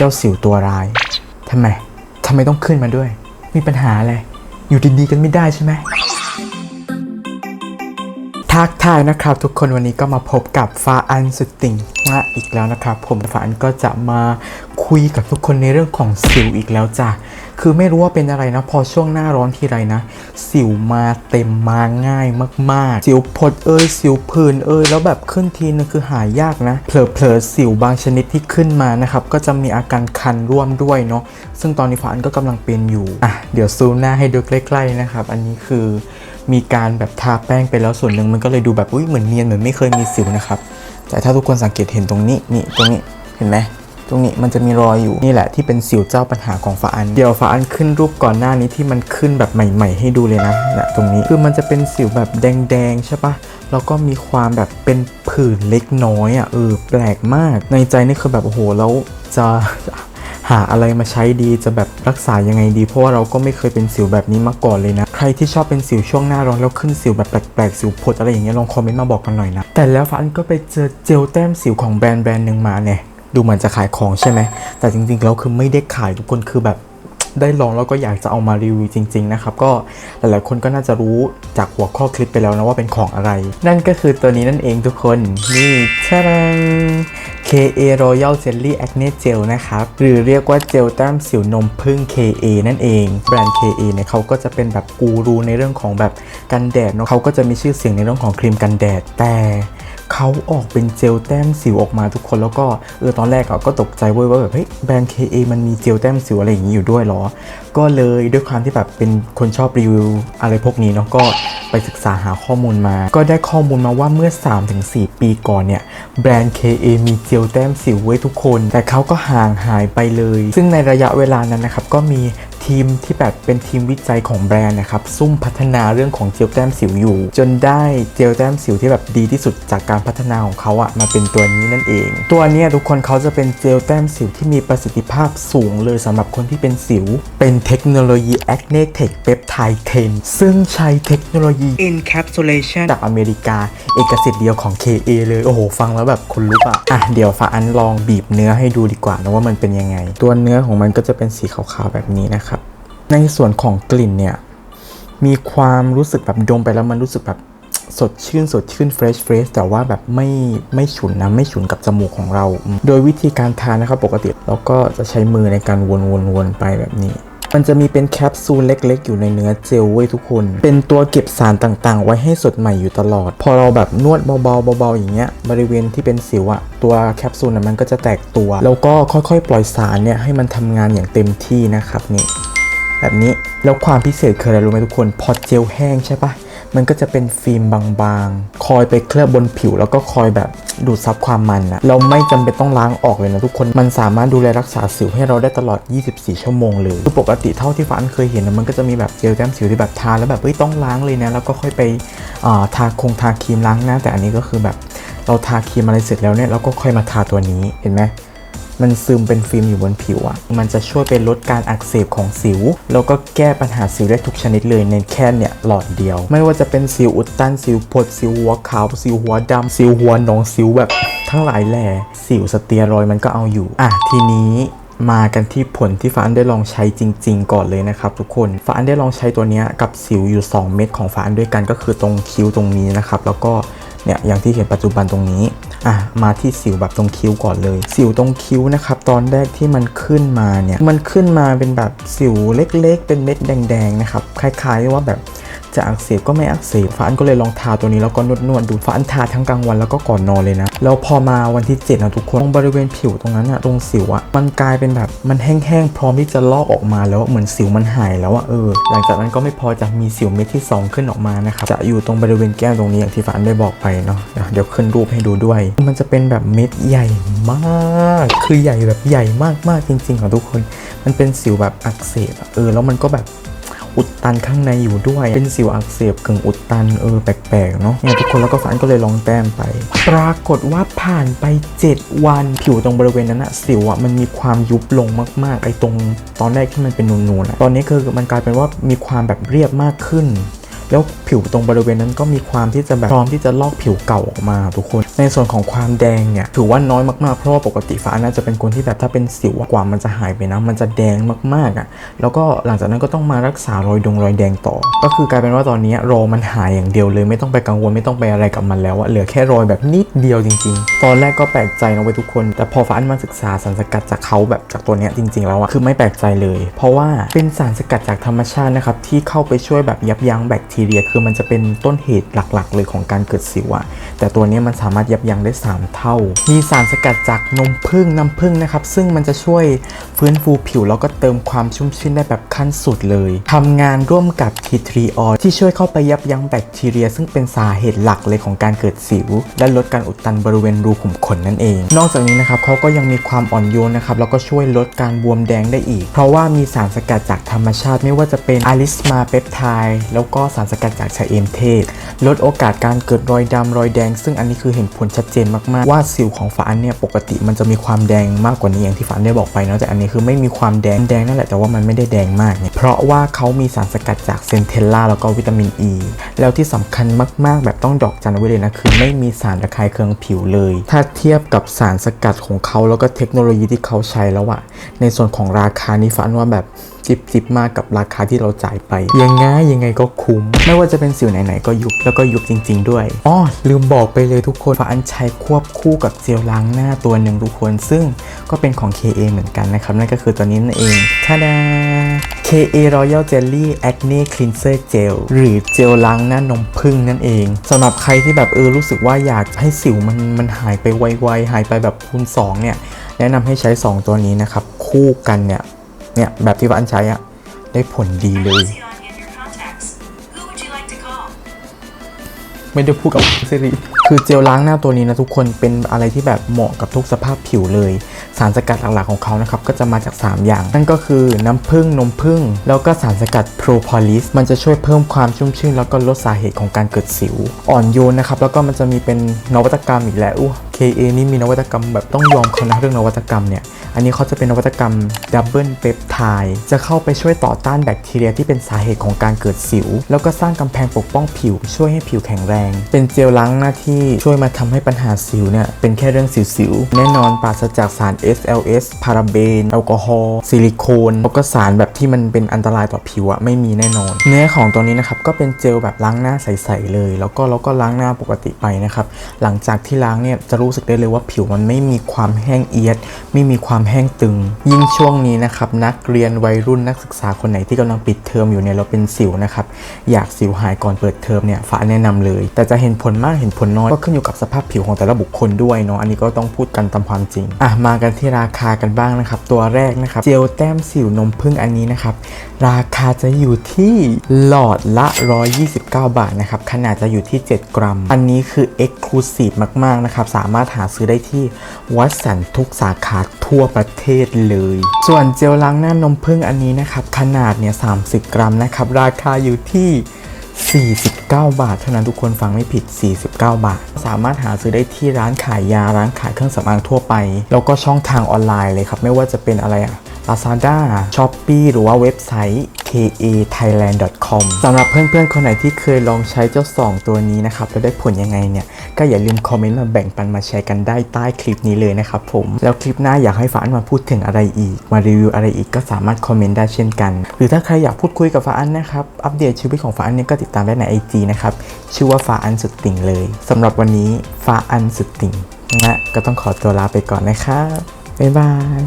เจ้าสิวตัวร้ายทำไมทำไมต้องขึ้นมาด้วย มีปัญหาอะไร อยู่ดีๆกันไม่ได้ใช่ไหมทักทายนะครับ ทุกคนวันนี้ก็มาพบกับฟ้าอันสุดติ่งมาอีกแล้วนะครับ ผมฟ้าอันก็จะมาคุยกับทุกคนในเรื่องของสิวอีกแล้วจ้ะ คือไม่รู้ว่าเป็นอะไรนะ พอช่วงหน้าร้อนทีไรนะ สิวมาเต็มมาง่ายมากๆ สิวพดเอ้ยสิวผื่นเอ้ยแล้วแบบขึ้นทีนึงคือหายากนะเผลอๆสิวบางชนิดที่ขึ้นมานะครับก็จะมีอาการคันร่วมด้วยเนาะซึ่งตอนนี้ฟ้าอันก็กำลังเป็นอยู่อะเดี๋ยวซูมหน้าให้ดูใกล้ๆนะครับ อันนี้คือมีการแบบทาแป้งไปแล้วส่วนหนึ่งมันก็เลยดูแบบอุ้ยเหมือนเนียนเหมือนไม่เคยมีสิวนะครับแต่ถ้าทุกคนสังเกตเห็นตรงนี้นี่ตรงนี้เห็นไหม ตรงนี้มันจะมีรอยอยู่นี่แหละที่เป็นสิวเจ้าปัญหาของฝาอัน เดี๋ยวฝาอันขึ้นรูปก่อนหน้านี้ที่มันขึ้นแบบใหม่ ๆ ให้ดูเลยนะนะตรงนี้คือมันจะเป็นสิวแบบแดงๆใช่ปะแล้วก็มีความแบบเป็นผื่นเล็กน้อยอะเออแปลกมาก ในใจนี่คือแบบโอ้โหแล้วจะหาอะไรมาใช้ดีจะแบบรักษายังไงดี เพราะว่าเราก็ไม่เคยเป็นสิวแบบนี้มาก่อนเลยนะ ใครที่ชอบเป็นสิวช่วงหน้าร้อนแล้วขึ้นสิวแบบแปลกๆสิวพดอะไรอย่างเงี้ยลองคอมเมนต์มาบอกกันหน่อยนะ แต่แล้วฟ้าอันก็ไปเจอเจลแต้มสิวของแบรนด์แบรนด์หนึ่งมาเนี่ย ดูเหมือนจะขายของใช่ไหม แต่จริงๆแล้วคือไม่ได้ขายทุกคนคือแบบได้ลองแล้วก็อยากจะเอามารีวิวจริง ๆ นะครับ ก็หลายๆคนก็น่าจะรู้จากหัวข้อคลิปไปแล้วนะว่าเป็นของอะไร นั่นก็คือตัวนี้นั่นเองทุกคนนี่ชารัง KA Royal Jelly Acne Gel นะครับ หรือเรียกว่าเจลแต้มสิวนมพึ่ง KA นั่นเอง แบรนด์ KA เนี่ยเขาก็จะเป็นแบบกูรูในเรื่องของแบบกันแดดเนาะเขาก็จะมีชื่อเสียงในเรื่องของครีมกันแดดแต่ เขาออกเป็นเจลแต้มสิวออกมาทุกคนแล้วก็เออตอนแรกอะก็ตกใจเว้ยว่าแบบเฮ้ยแบรนด์ KA มันมีเจลแต้มสิวอะไรอย่างนี้อยู่ด้วยเหรอ ก็เลยด้วยความที่แบบเป็นคนชอบรีวิวอะไรพวกนี้เนาะก็ไปศึกษาหาข้อมูลมา ก็ได้ข้อมูลมาว่าเมื่อ 3-4 ปีก่อนเนี่ย แบรนด์ KA มีเจลแต้มสิวไว้ทุกคน แต่เขาก็ห่างหายไปเลย ซึ่งในระยะเวลานั้นนะครับ ก็มี ทีมที่แบบเป็นทีมวิจัยของแบรนด์นะครับซุ่มพัฒนาเรื่องของเจลแต้มสิวอยู่ จนได้เจลแต้มสิวที่แบบดีที่สุดจากการพัฒนาของเขาอะมาเป็นตัวนี้นั่นเอง ตัวนี้ทุกคนเขาจะเป็นเจลแต้มสิวที่มีประสิทธิภาพสูงเลยสำหรับคนที่เป็นสิว เป็นเทคโนโลยี Acne Tech Peptide 10 ซึ่งใช้เทคโนโลยี Encapsulation จากอเมริกา เอกสิทธิ์เดียวของ KA เลย โอ้โห ฟังแล้วแบบคนลุกอะอะ เดี๋ยวฟ้าอันลองบีบเนื้อให้ดูดีกว่านะว่ามันเป็นยังไง ตัวเนื้อของมันก็จะเป็นสีขาวๆแบบนี้นะครับ ในส่วนของกลิ่นเนี่ย มีความรู้สึกแบบดมไปแล้วมันรู้สึกแบบสดชื่นสดชื่นเฟรชเฟรชแต่ว่าแบบไม่ไม่ฉุนนะไม่ฉุนกับจมูกของเรา โดยวิธีการทานนะครับปกติเราก็จะใช้มือในการวนวนวนไปแบบนี้ มันจะมีเป็นแคปซูลเล็กๆ อยู่ในเนื้อเจลเว้ทุกคน เป็นตัวเก็บสารต่างๆ ไว้ให้สดใหม่อยู่ตลอด พอเราแบบนวดเบาๆเบาๆอย่างเงี้ยบริเวณที่เป็นสิวอะตัวแคปซูลน่ะมันก็จะแตกตัว แล้วก็ค่อยๆ ปล่อยสารเนี่ยให้มันทำงานอย่างเต็มที่นะครับนี่ แบบนี้แล้วความพิเศษคืออะไรรู้ไหมทุกคน พอเจลแห้งใช่ปะมันก็จะเป็นฟิล์มบางๆ คอยไปเคลือบบนผิว แล้วก็คอยแบบดูดซับความมันอะเราไม่จำเป็นต้องล้างออกเลยนะทุกคนมันสามารถดูแลรักษาสิวให้เราได้ตลอด 24 ชั่วโมงเลยคือปกติเท่าที่ฟ้าอันเคยเห็นนะมันก็จะมีแบบเจลแต้มสิวที่แบบทาแล้วแบบเฮ้ยต้องล้างเลยนะแล้วก็ค่อยไปาทาคงทาครีมล้างหน้าแต่อันนี้ก็คือแบบเราทาครีมอะไรเสร็จแล้วเนี่ยเราก็ค่อยมาทาตัวนี้เห็นไหม มันซึมเป็นฟิล์มอยู่บนผิวอะ่ะ มันจะช่วยเป็นลดการอักเสบของสิว แล้วก็แก้ปัญหาสิวได้ทุกชนิดเลยในแค่เนี่ยหลอดเดียว ไม่ว่าจะเป็นสิวอุดตันสิวพดสิวหัวขาวสิวหัวดำสิวหัวหนองสิวแบบทั้งหลายแหล่สิวสเตียรอยมันก็เอาอยู่ อะทีนี้มากันที่ผลที่ฟ้าอันได้ลองใช้จริง ๆ ก่อนเลยนะครับทุกคนฟ้าอันได้ลองใช้ตัวเนี้ยกับสิวอยู่ 2 เม็ดของฟ้าอันด้วยกันก็คือตรงคิ้วตรงนี้นะครับแล้วก็ เนี่ยอย่างที่เห็นปัจจุบันตรงนี้อะมาที่สิวแบบตรงคิ้วก่อนเลย สิวตรงคิ้วนะครับ ตอนแรกที่มันขึ้นมาเนี่ยมันขึ้นมาเป็นแบบสิวเล็กๆ เป็นเม็ดแดงๆนะครับคล้ายๆว่าแบบ จะอักเสบก็ไม่อักเสบฟ้าอันก็เลยลองทาตัวนี้แล้วก็นวดๆดูฟ้าอันทาทั้งกลางวันแล้วก็ก่อนนอนเลยนะแล้วพอมาวันที่7นะทุกคนตรงบริเวณผิวตรงนั้นอะตรงสิวอะมันกลายเป็นแบบมันแห้งๆพร้อมที่จะลอกออกมาแล้วเหมือนสิวมันหายแล้วอะเออหลังจากนั้นก็ไม่พอจะมีสิวเม็ดที่สองขึ้นออกมานะครับจะอยู่ตรงบริเวณแก้มตรงนี้อย่างที่ฟ้าอันได้บอกไปเนาะเดี๋ยวขึ้นรูปให้ดูด้วย มันจะเป็นแบบเม็ดใหญ่มาก คือใหญ่แบบใหญ่มากๆจริงๆของทุกคน มันเป็นสิวแบบอักเสบเออแล้วมันก็แบบ อุดตันข้างในอยู่ด้วย เป็นสิวอักเสบกึ่งอุดตันเออแปลกๆเนาะเนี่ยทุกคนแล้วก็ฝันก็เลยลองแต้มไป ปรากฏว่าผ่านไป 7 วันผิวตรงบริเวณนั้นอะสิวอะมันมีความยุบลงมากๆไอ้ตรงตอนแรกที่มันเป็นนูนๆอะตอนนี้คือมันกลายเป็นว่ามีความแบบเรียบมากขึ้น แล้วผิวตรงบริเวณนั้นก็มีความที่จะแบบพร้อมที่จะลอกผิวเก่าออกมาทุกคน ในส่วนของความแดงเนี่ยถือว่าน้อยมากๆเพราะว่าปกติฟ้าน่าจะเป็นคนที่แบบถ้าเป็นสิวอะกว่ามันจะหายไปนะมันจะแดงมากๆอะแล้วก็หลังจากนั้นก็ต้องมารักษารอยดงรอยแดงต่อ ก็คือกลายเป็นว่าตอนนี้รอมันหายอย่างเดียวเลยไม่ต้องไปกังวลไม่ต้องไปอะไรกับมันแล้วอะเหลือแค่รอยแบบนิดเดียวจริง ๆ ตอนแรกก็แปลกใจนะเว้ทุกคน แต่พอฟ้าอันมาศึกษาสารสกัดจากเขาแบบจากตัวเนี้ยจริง ๆ แล้วอะคือไม่แปลกใจเลย เพราะว่าเป็นสารสกัดจากธรรมชาตินะครับที่เข้าไปช่วยแบบยับยั้งแบคทีเรีย คือมันจะเป็นต้นเหตุหลักๆ เลยของการเกิดสิวอะแต่ตัวนี้มันสามารถยับยั้งได้ 3 เท่า มีสารสกัดจากนมผึ้งน้ำผึ้งนะครับ ซึ่งมันจะช่วยฟื้นฟูผิว แล้วก็เติมความชุ่มชื่นได้แบบขั้นสุดเลยทำงานร่วมกับทีทรีออที่ช่วยเข้าไปยับยั้งแบคทีเรีย ซึ่งเป็นสาเหตุหลักเลยของการเกิดสิว และลดการอุดตันบริเวณรูขุมขนนั่นเอง นอกจากนี้นะครับเขาก็ยังมีความอ่อนโยนนะครับแล้วก็ช่วยลดการบวมแดงได้อีก เพราะว่ามีสารสกัดจากธรรมชาติไม่ว่าจะเป็นอะลิสมาเปปไทด์แล้วก็สารสกัดจากชะเอมเทศ ลดโอกาสการเกิดรอยดำรอยแดง ซึ่งอันนี้คือเห็นผลชัดเจนมากๆ ว่าสิวของฝาอันเนี่ยปกติมันจะมีความแดงมากกว่านี้อย่างที่ฝาอันได้บอกไปเนาะแต่อันนี้คือไม่มีความแดงแดงนั่นแหละแต่ว่ามันไม่ได้แดงมากเนี่ยเพราะว่าเขามีสารสกัดจากเซนเทลล่าแล้วก็วิตามินอ e, ีแล้วที่สำคัญมากๆ แบบต้องดอกจันไว้เลยนะคือไม่มีสารระคายเคืองผิวเลย ถ้าเทียบกับสารสกัดของเขาแล้วก็เทคโนโลยีที่เขาใช้แล้วอะในส่วนของราคานี่ฝันว่าแบบจิบจิบมากกับราคาที่เราจ่ายไป ยังไงยังไงก็คุ้ม ไม่ว่าจะเป็นสิวไหนๆก็ยุบแล้วก็ยุบจริง ๆ ด้วยอ๋อลืมบอกไปเลยทุกคนฝาอันใช้ควบคู่กับเจลล้างหน้าตัวหนึ่งทุกคน ซึ่งก็เป็นของ KA เหมือนกันนะครับนั่นก็คือตัวนี้นั่นเองท่าดา KA Royal Jelly Acne Cleanser Gel หรือเจลล้างหน้านมผึ้งนั่นเองสำหรับใครที่แบบเออรู้สึกว่าอยากให้สิวมันมันหายไปไวๆหายไปแบบคูณ2เนี่ยแนะนำให้ใช้ 2 ตัวนี้นะครับ คู่กันเนี่ย เนี่ยแบบที่ว่าอันใช้อะได้ผลดีเลย Alcyon in your contacts. Who would you like to call? ไม่ได้พูดกับซิริ คือเจลล้างหน้าตัวนี้นะทุกคนเป็นอะไรที่แบบเหมาะกับทุกสภาพผิวเลย สารสกัดหลักๆของเขานะครับก็จะมาจาก 3 อย่าง นั่นก็คือน้ำผึ้งนมผึ้งแล้วก็สารสกัดโปรพอลิสมันจะช่วยเพิ่มความชุ่มชื่น แล้วก็ลดสาเหตุของการเกิดสิว อ่อนโยนนะครับแล้วก็มันจะมีเป็นนวัตกรรมอีกแล้วอู้ KA นี่มีนวัตกรรมแบบต้องยอมเขานะเรื่องนวัตกรรมเนี่ย อันนี้เขาจะเป็นนวัตกรรมดับเบิลเปปไทด์จะเข้าไปช่วยต่อต้านแบคทีเรียที่เป็นสาเหตุของการเกิดสิว แล้วก็สร้างกำแพงปกป้องผิว ช่วยให้ผิวแข็งแรง เป็นเจลล้างหน้าที่ช่วยมาทำให้ปัญหาสิวเนี่ยเป็นแค่เรื่องสิวๆ แน่นอนปราศจากสาร SLS พาราเบน แอลกอฮอล์ ซิลิโคน แล้วก็สารแบบที่มันเป็นอันตรายต่อผิวอะไม่มีแน่นอน เนื้อของตัวนี้นะครับก็เป็นเจลแบบล้างหน้าใสๆเลย แล้วก็แล้วก็ล้างหน้าปกติไปนะครับ หลังจากที่ล้างเนี่ยจะรู้สึกได้เลยว่าผิวมันไม่มีความแห้งเอียด ไม่มีความแห้งตึง ยิ่งช่วงนี้นะครับนักเรียนวัยรุ่นนักศึกษาคนไหนที่กำลังปิดเทอมอยู่เนี่ยเราเป็นสิวนะครับอยากสิวหายก่อนเปิดเทอมเนี่ยฟ้าแนะนำเลย แต่จะเห็นผลมากเห็นผลน้อยก็ขึ้นอยู่กับสภาพผิวของแต่ละบุคคลด้วยเนาะอันนี้ก็ต้องพูดกันตามความจริงอะมากันที่ราคากันบ้างนะครับตัวแรกนะครับเจลแต้มสิวนมผึ้งอันนี้นะครับราคาจะอยู่ที่หลอดละ 129 บาทนะครับขนาดจะอยู่ที่ 7 กรัม อันนี้คือ Exclusive มาก ๆ นะครับ สามารถหาซื้อได้ที่วัดสันทุกสาขาทั่วประเทศเลย ส่วนเจลล้างหน้านมผึ้งอันนี้นะครับ ขนาดเนี่ย 30 กรัมนะครับ ราคาอยู่ที่ 49 บาทเท่านั้นทุกคนฟังไม่ผิด 49 บาท สามารถหาซื้อได้ที่ร้านขายยาร้านขายเครื่องสำอางทั่วไป แล้วก็ช่องทางออนไลน์เลยครับ ไม่ว่าจะเป็นอะไรอะ Lazada Shopee หรือว่าเว็บไซต์ kathailand.com สำหรับเพื่อนๆ คนไหนที่เคยลองใช้เจ้า 2 ตัวนี้นะครับแล้วได้ผลยังไงเนี่ย ก็อย่าลืมคอมเมนต์มาแบ่งปันมาแชร์กันได้ใต้คลิปนี้เลยนะครับผม แล้วคลิปหน้าอยากให้ฟ้าอันมาพูดถึงอะไรอีก มารีวิวอะไรอีกก็สามารถคอมเมนต์ได้เช่นกัน หรือถ้าใครอยากพูดคุยกับฟ้าอันนะครับ อัปเดตชีวิตของฟ้าอันเนี่ยก็ติดตามได้ใน IG นะครับ ชื่อว่าฟ้าอันสุดติ่งเลยสำหรับวันนี้ฟ้าอันสุดติ่งนะก็ต้องขอตัวลาไปก่อนนะครับบ๊ายบาย